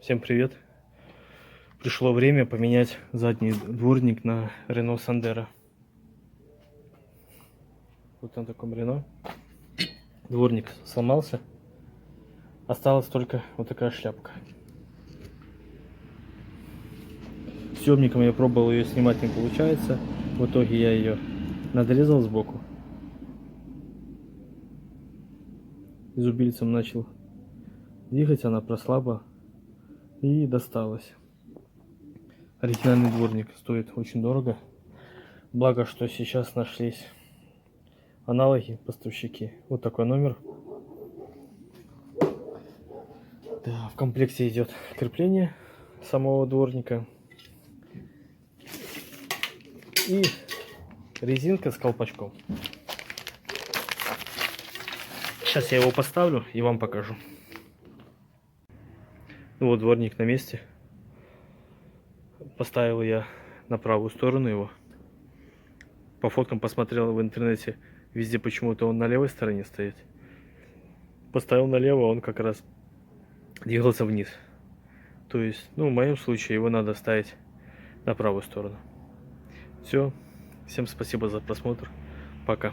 Всем привет! Пришло время поменять задний дворник на Рено Сандера. Вот на таком Рено. Дворник сломался. Осталась только вот такая шляпка. Съемником я пробовал ее снимать, не получается. В итоге я ее надрезал сбоку. Зубильцем начал двигать, она прослабла и досталась. Оригинальный дворник стоит очень дорого. Благо, что сейчас нашлись аналоги, поставщики. Вот такой номер. Да, в комплекте идет крепление самого дворника. И резинка с колпачком. Сейчас я его поставлю и вам покажу. Ну вот дворник на месте. Поставил я на правую сторону его. По фоткам посмотрел в интернете. Везде почему-то он на левой стороне стоит. Поставил налево, он как раз двигался вниз. То есть, ну, в моем случае его надо ставить на правую сторону. Все. Всем спасибо за просмотр. Пока.